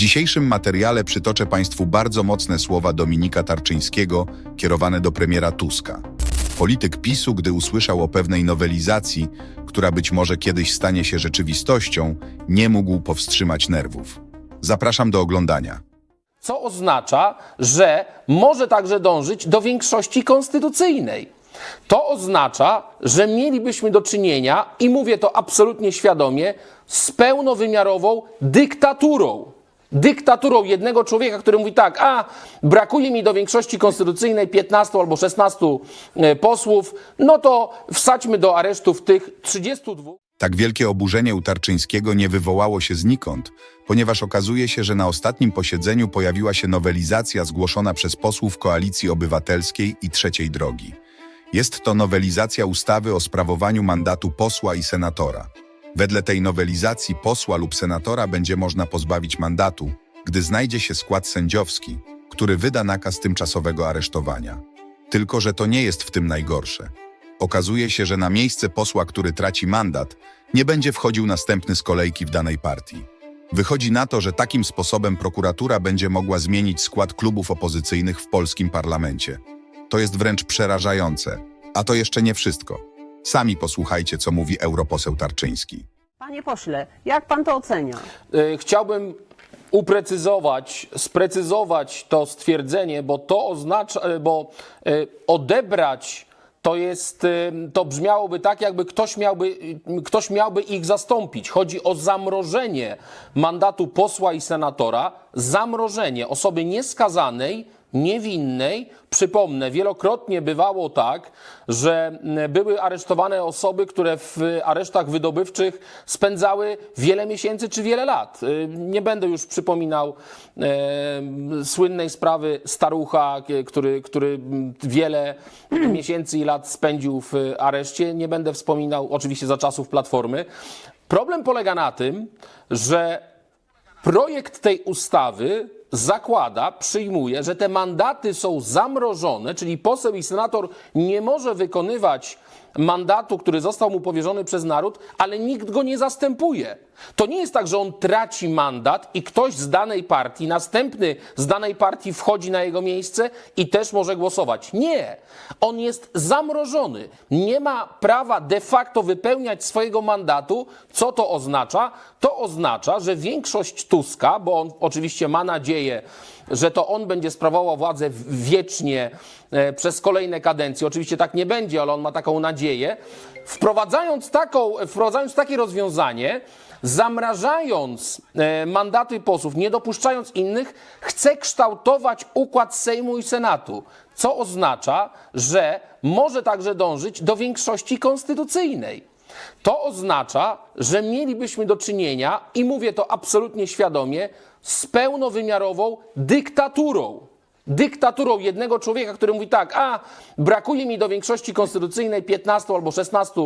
dzisiejszym materiale przytoczę Państwu bardzo mocne słowa Dominika Tarczyńskiego kierowane do premiera Tuska. Polityk PiSu, gdy usłyszał o pewnej nowelizacji, która być może kiedyś stanie się rzeczywistością, nie mógł powstrzymać nerwów. Zapraszam do oglądania. co oznacza, że może także dążyć do większości konstytucyjnej. To oznacza, że mielibyśmy do czynienia, i mówię to absolutnie świadomie, z pełnowymiarową dyktaturą. Dyktaturą jednego człowieka, który mówi tak, a brakuje mi do większości konstytucyjnej 15 albo 16 e, posłów, no to wsadźmy do aresztów tych 32. Tak wielkie oburzenie u Tarczyńskiego nie wywołało się znikąd, ponieważ okazuje się, że na ostatnim posiedzeniu pojawiła się nowelizacja zgłoszona przez posłów Koalicji Obywatelskiej i Trzeciej Drogi. Jest to nowelizacja ustawy o sprawowaniu mandatu posła i senatora. Wedle tej nowelizacji posła lub senatora będzie można pozbawić mandatu, gdy znajdzie się skład sędziowski, który wyda nakaz tymczasowego aresztowania. Tylko, że to nie jest w tym najgorsze. Okazuje się, że na miejsce posła, który traci mandat, nie będzie wchodził następny z kolejki w danej partii. Wychodzi na to, że takim sposobem prokuratura będzie mogła zmienić skład klubów opozycyjnych w polskim parlamencie. To jest wręcz przerażające. A to jeszcze nie wszystko. Sami posłuchajcie, co mówi europoseł Tarczyński. Panie pośle, jak pan to ocenia? Y, Chciałbym uprecyzować, sprecyzować to stwierdzenie, bo to oznacza, y, bo y, odebrać to jest, to brzmiałoby tak, jakby ktoś miałby, ktoś miałby ich zastąpić. Chodzi o zamrożenie mandatu posła i senatora, zamrożenie osoby nieskazanej, niewinnej. Przypomnę, wielokrotnie bywało tak, że mm, były aresztowane osoby, które w aresztach wydobywczych spędzały wiele miesięcy czy wiele lat. Y, Nie będę już przypominał e, słynnej sprawy starucha, k- który, który wiele miesięcy i lat spędził w areszcie. Nie będę wspominał oczywiście za czasów Platformy. Problem polega na tym, że Projekt tej ustawy zakłada, przyjmuje, że te mandaty są zamrożone, czyli poseł i senator nie może wykonywać mandatu, który został mu powierzony przez naród, ale nikt go nie zastępuje. To nie jest tak, że on traci mandat i ktoś z danej partii, następny z danej partii wchodzi na jego miejsce i też może głosować. Nie. On jest zamrożony. Nie ma prawa de facto wypełniać swojego mandatu. Co to oznacza? To oznacza, że większość Tuska, bo on oczywiście ma nadzieję, że to on będzie sprawował władzę wiecznie e, przez kolejne kadencje. Oczywiście tak nie będzie, ale on ma taką nadzieję. Wprowadzając, taką, wprowadzając takie rozwiązanie, zamrażając e, mandaty posłów, nie dopuszczając innych, chce kształtować układ Sejmu i Senatu, co oznacza, że może także dążyć do większości konstytucyjnej. To oznacza, że mielibyśmy do czynienia, i mówię to absolutnie świadomie, z pełnowymiarową dyktaturą. Dyktaturą jednego człowieka, który mówi tak, a brakuje mi do większości konstytucyjnej 15 albo 16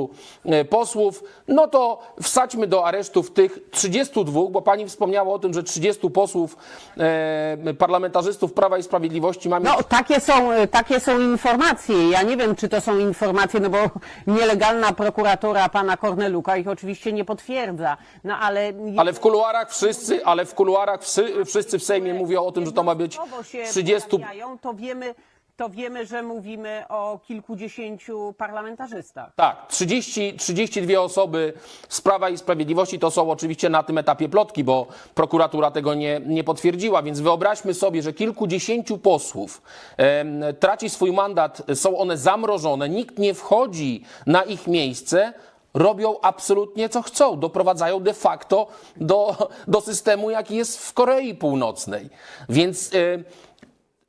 e, posłów, no to wsadźmy do aresztów tych 32, bo pani wspomniała o tym, że 30 posłów e, parlamentarzystów Prawa i Sprawiedliwości ma mieć No, takie są, takie są informacje. Ja nie wiem, czy to są informacje, no bo nielegalna prokuratura pana Korneluka ich oczywiście nie potwierdza. No ale. Ale w kuluarach wszyscy, ale w kuluarach wszyscy, w Sejmie mówią o tym, że to ma być Jednostkowo się 30. To wiemy, to wiemy, że mówimy o kilkudziesięciu parlamentarzystach. Tak, 30, 32 osoby z Prawa i Sprawiedliwości to są oczywiście na tym etapie plotki, bo prokuratura tego nie, nie potwierdziła, więc wyobraźmy sobie, że kilkudziesięciu posłów em, traci swój mandat, są one zamrożone, nikt nie wchodzi na ich miejsce, robią absolutnie co chcą, doprowadzają de facto do, do systemu, jaki jest w Korei Północnej. Więc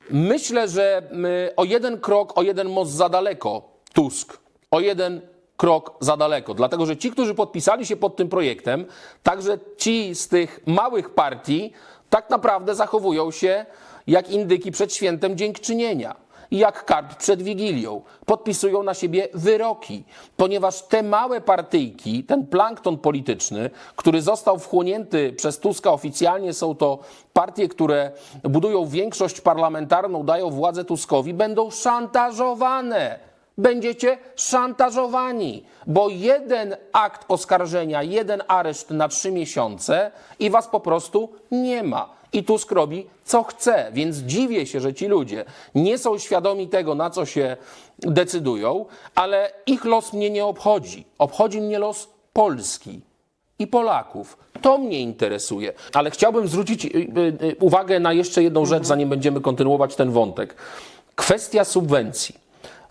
Myślę, że y, o jeden krok, o jeden most za daleko Tusk. O jeden krok za daleko. Dlatego, że ci, którzy podpisali się pod tym projektem, także ci z tych małych partii, tak naprawdę zachowują się jak indyki przed świętem dziękczynienia. Jak karp przed Wigilią. Podpisują na siebie wyroki, ponieważ te małe partyjki, ten plankton polityczny, który został wchłonięty przez Tuska oficjalnie, są to partie, które budują większość parlamentarną, dają władzę Tuskowi, będą szantażowane. będziecie szantażowani, bo jeden akt oskarżenia, jeden areszt na trzy miesiące i was po prostu nie ma. I Tusk robi co chce, więc dziwię się, że ci ludzie nie są świadomi tego, na co się decydują, ale ich los mnie nie obchodzi. Obchodzi mnie los Polski i Polaków. To mnie interesuje. Ale chciałbym zwrócić y, y, y, uwagę na jeszcze jedną rzecz, zanim będziemy kontynuować ten wątek. Kwestia subwencji.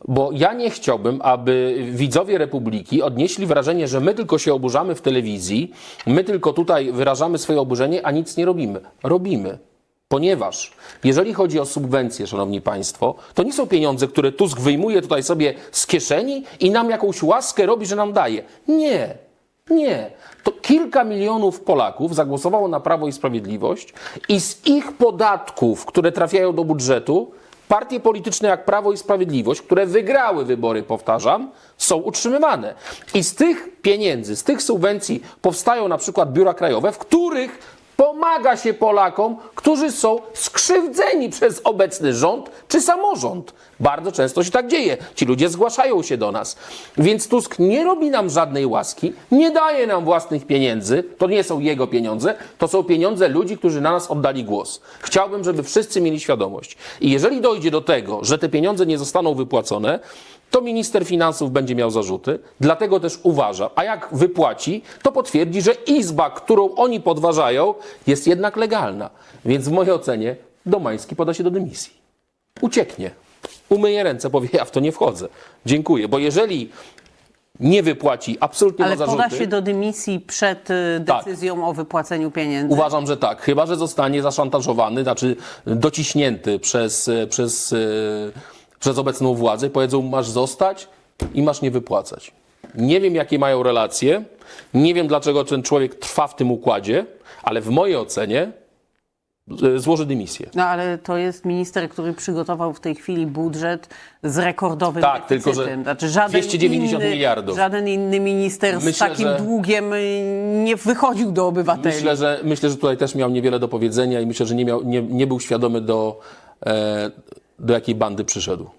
Bo ja nie chciałbym, aby widzowie Republiki odnieśli wrażenie, że my tylko się oburzamy w telewizji, my tylko tutaj wyrażamy swoje oburzenie, a nic nie robimy. Robimy. Ponieważ jeżeli chodzi o subwencje, szanowni państwo, to nie są pieniądze, które Tusk wyjmuje tutaj sobie z kieszeni i nam jakąś łaskę robi, że nam daje. Nie. Nie. To kilka milionów Polaków zagłosowało na Prawo i Sprawiedliwość i z ich podatków, które trafiają do budżetu, partie polityczne jak Prawo i Sprawiedliwość, które wygrały wybory, powtarzam, są utrzymywane. I z tych pieniędzy, z tych subwencji powstają na przykład biura krajowe, w których pomaga się Polakom, którzy są skrzywdzeni przez obecny rząd czy samorząd. Bardzo często się tak dzieje. Ci ludzie zgłaszają się do nas. Więc Tusk nie robi nam żadnej łaski, nie daje nam własnych pieniędzy. To nie są jego pieniądze, to są pieniądze ludzi, którzy na nas oddali głos. Chciałbym, żeby wszyscy mieli świadomość. I jeżeli dojdzie do tego, że te pieniądze nie zostaną wypłacone, to minister finansów będzie miał zarzuty, dlatego też uważa, a jak wypłaci, to potwierdzi, że izba, którą oni podważają, jest jednak legalna. Więc w mojej ocenie Domański poda się do dymisji. Ucieknie. Umyje ręce, powie, ja w to nie wchodzę. Dziękuję, bo jeżeli nie wypłaci, absolutnie Ale ma zarzuty... poda się do dymisji przed y, Tak. decyzją o wypłaceniu pieniędzy. Uważam, że tak. Chyba, że zostanie zaszantażowany, znaczy dociśnięty przez, e, przez, e, przez obecną władzę. Powiedzą, masz zostać i masz nie wypłacać. Nie wiem, jakie mają relacje. Nie wiem, dlaczego ten człowiek trwa w tym układzie, ale w mojej ocenie złoży dymisję. No ale to jest minister, który przygotował w tej chwili budżet z rekordowym Tak, tylko że deficytem. Znaczy żaden 290 inny, miliardów. Żaden inny minister z Myślę, takim że- długiem y, nie wychodził do obywateli. Myślę że, myślę, że tutaj też miał niewiele do powiedzenia i myślę, że nie, miał, nie, nie był świadomy do, e, do jakiej bandy przyszedł.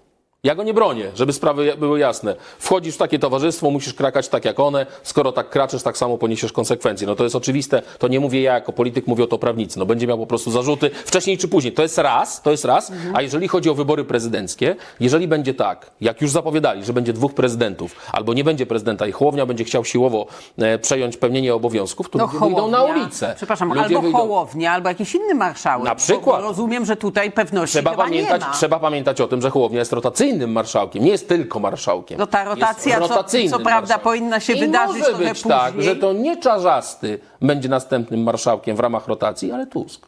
Ja go nie bronię, żeby sprawy były jasne. Wchodzisz w takie towarzystwo, musisz krakać tak jak one. Skoro tak kraczesz, tak samo poniesiesz konsekwencje. No to jest oczywiste. To nie mówię ja jako polityk, mówią to prawnicy. No będzie miał po prostu zarzuty wcześniej czy później. To jest raz, to jest raz. A jeżeli chodzi o wybory prezydenckie, jeżeli będzie tak, jak już zapowiadali, że będzie dwóch prezydentów, albo nie będzie prezydenta i Hołownia będzie chciał siłowo e, przejąć pełnienie obowiązków, to No, ludzie wyjdą na ulicę. Przepraszam, Ludzie albo wyjdą- Hołownia, albo jakiś inny marszałek. Na przykład. Bo rozumiem, że tutaj pewności Trzeba pamiętać, nie ma. trzeba pamiętać o tym, że Hołownia jest rotacyjnym marszałkiem. Nie jest tylko marszałkiem. No ta rotacja, co- co prawda powinna się I wydarzyć może być tak, później. że to nie Czarzasty będzie następnym marszałkiem w ramach rotacji, ale Tusk.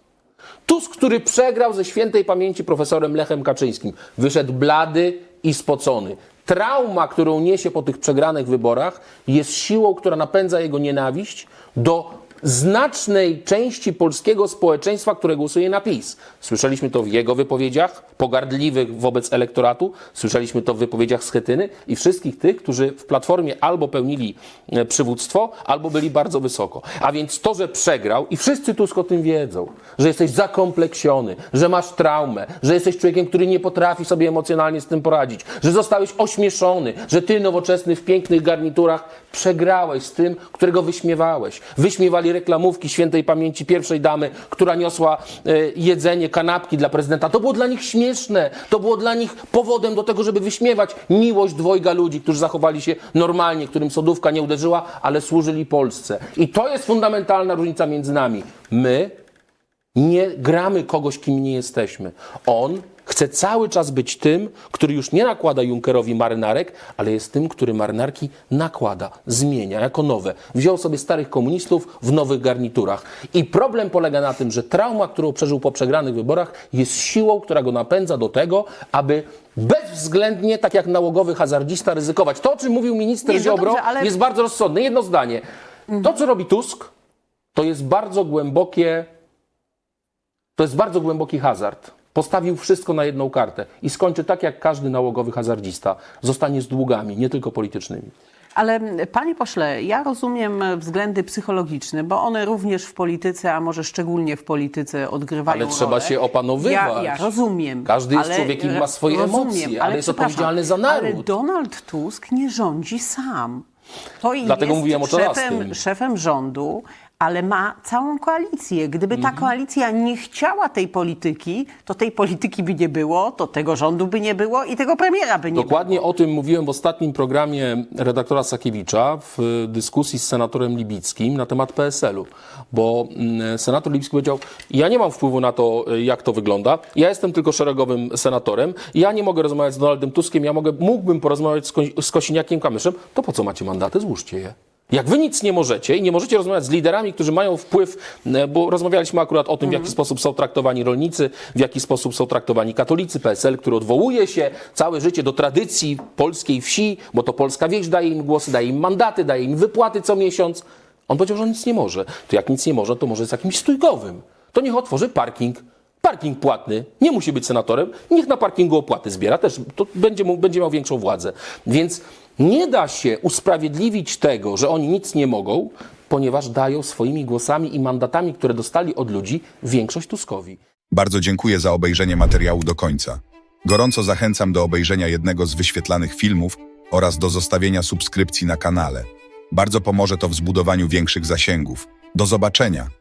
Tusk, który przegrał ze świętej pamięci profesorem Lechem Kaczyńskim. Wyszedł blady i spocony. Trauma, którą niesie po tych przegranych wyborach, jest siłą, która napędza jego nienawiść do znacznej części polskiego społeczeństwa, które głosuje na PiS. Słyszeliśmy to w jego wypowiedziach, pogardliwych wobec elektoratu, słyszeliśmy to w wypowiedziach Schetyny i wszystkich tych, którzy w Platformie albo pełnili e, przywództwo, albo byli bardzo wysoko. A więc to, że przegrał i wszyscy Tusk o tym wiedzą, że jesteś zakompleksiony, że masz traumę, że jesteś człowiekiem, który nie potrafi sobie emocjonalnie z tym poradzić, że zostałeś ośmieszony, że ty nowoczesny w pięknych garniturach przegrałeś z tym, którego wyśmiewałeś. Wyśmiewali reklamówki świętej pamięci pierwszej damy, która niosła e, jedzenie, kanapki dla prezydenta. To było dla nich śmieszne. To było dla nich powodem do tego, żeby wyśmiewać miłość dwojga ludzi, którzy zachowali się normalnie, którym sodówka nie uderzyła, ale służyli Polsce. I to jest fundamentalna różnica między nami. My nie gramy kogoś, kim nie jesteśmy. On chce cały czas być tym, który już nie nakłada Junkerowi marynarek, ale jest tym, który marynarki nakłada, zmienia jako nowe. Wziął sobie starych komunistów w nowych garniturach. I problem polega na tym, że trauma, którą przeżył po przegranych wyborach, jest siłą, która go napędza do tego, aby bezwzględnie, tak jak nałogowy hazardzista, ryzykować. To, o czym mówił minister Nie, no Ziobro, dobrze, ale- jest bardzo rozsądne. Jedno zdanie. To, co robi Tusk, to jest bardzo głębokie to jest bardzo głęboki hazard. Postawił wszystko na jedną kartę i skończy tak jak każdy nałogowy hazardzista. Zostanie z długami, nie tylko politycznymi. Ale panie pośle, ja rozumiem względy psychologiczne, bo one również w polityce, a może szczególnie w polityce odgrywają Ale trzeba rolę. się opanowywać. Ja, ja rozumiem. Każdy jest ale- człowiekiem ma swoje rozumiem, emocje, ale jest przepraszam, odpowiedzialny za naród. Ale Donald Tusk nie rządzi sam. To Dlatego jest mówiłem o szefem, szefem rządu, ale ma całą koalicję. Gdyby Mhm. ta koalicja nie chciała tej polityki, to tej polityki by nie było, to tego rządu by nie było i tego premiera by nie Dokładnie o tym mówiłem w ostatnim programie redaktora Sakiewicza w dyskusji z senatorem Libickim na temat PSL-u, bo mm, senator Libicki powiedział, ja nie mam wpływu na to, jak to wygląda, ja jestem tylko szeregowym senatorem, ja nie mogę rozmawiać z Donaldem Tuskiem, ja mogę, mógłbym porozmawiać z, Ko- z Kosiniakiem Kamyszem, to po co macie mandaty? Złóżcie je. Jak wy nic nie możecie i nie możecie rozmawiać z liderami, którzy mają wpływ, e, bo rozmawialiśmy akurat o tym, w jaki sposób są traktowani rolnicy, w jaki sposób są traktowani katolicy, PSL, który odwołuje się całe życie do tradycji polskiej wsi, bo to polska wieś daje im głosy, daje im mandaty, daje im wypłaty co miesiąc. On powiedział, że on nic nie może. To jak nic nie może, to może z jakimś stójkowym. To niech otworzy parking. Parking płatny, nie musi być senatorem, niech na parkingu opłaty zbiera, też to będzie, mu, będzie miał większą władzę. Więc nie da się usprawiedliwić tego, że oni nic nie mogą, ponieważ dają swoimi głosami i mandatami, które dostali od ludzi, większość Tuskowi. Bardzo dziękuję za obejrzenie materiału do końca. Gorąco zachęcam do obejrzenia jednego z wyświetlanych filmów oraz do zostawienia subskrypcji na kanale. Bardzo pomoże to w zbudowaniu większych zasięgów. Do zobaczenia!